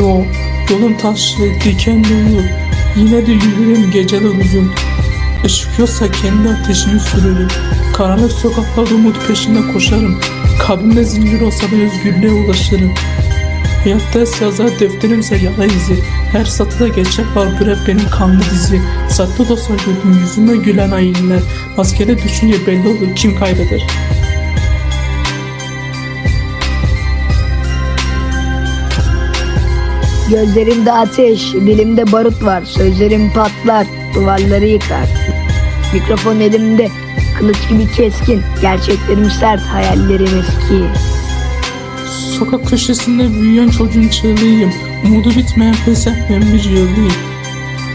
Yolun taşlı, diken dolu. Yine de yürürüm geceler uzun. Işık yoksa kendi ateşimi sürürüm. Karanlık sokaklarda umut peşinde koşarım. Kalbimde zincir olsa da özgürlüğe ulaşırım. Hayatta yazar defterimse yara izi. Her satıda gerçek var bu rap benim kanlı dizi. Saklı dostlar gördüm yüzüme gülen hainler. Maskele düşünce belli olur kim kaybeder. Gözlerimde ateş, dilimde barut var. Sözlerim patlar, duvarları yıkar. Mikrofon elimde, kılıç gibi keskin. Gerçeklerim sert, hayallerim eski. Sokak köşesinde büyüyen çocuğun çığlığıyım. Umudu bitmeyen pes etmeyen bir yıldayım.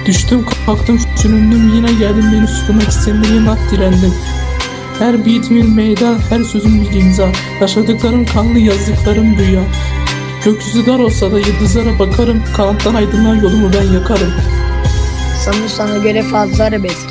Düştüm kalktım süründüm yine geldim beni süslemek istemeye inat direndim. Her beatimin meydan, her sözüm bir imza. Yaşadıklarım kanlı yazdıklarım rüya. Gökyüzü dar olsa da yıldızlara bakarım. Kanattan aydınlar yolumu ben yakarım. Sanır sana göre fazla arabesk.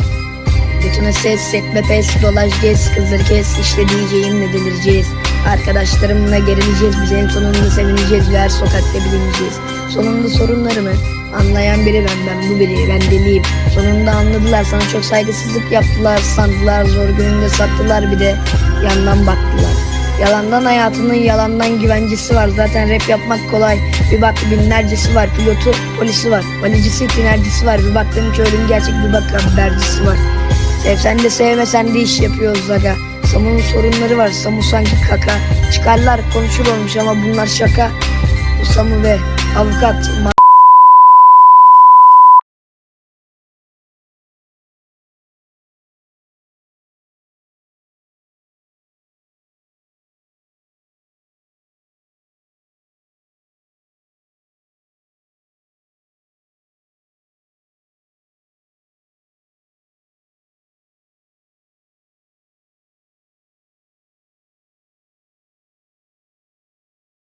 Götüne ses, sekme pes, dolaş gez, kızır kes, işte diyeceğimle delireceğiz. Arkadaşlarımla gerileceğiz, biz en sonunda sevineceğiz ve her sokakta bilineceğiz. Sonunda sorunlarımı anlayan biri ben, ben bu biri, ben deliyim. Sonunda anladılar, sana çok saygısızlık yaptılar, sandılar, zor gününde sattılar bir de yandan baktılar. Yalandan hayatının yalandan güvencesi var. Zaten rap yapmak kolay. Bir bak binlercesi var. Pilotu, polisi var. Valicisi, tinercisi var. Bir baktım ki gerçek bir bak habercisi var. Sevsen de sevmesen de iş yapıyoruz aga. Samu'nun sorunları var. Samu sanki kaka. Çıkarlar konuşur olmuş ama bunlar şaka. Samu ve avukat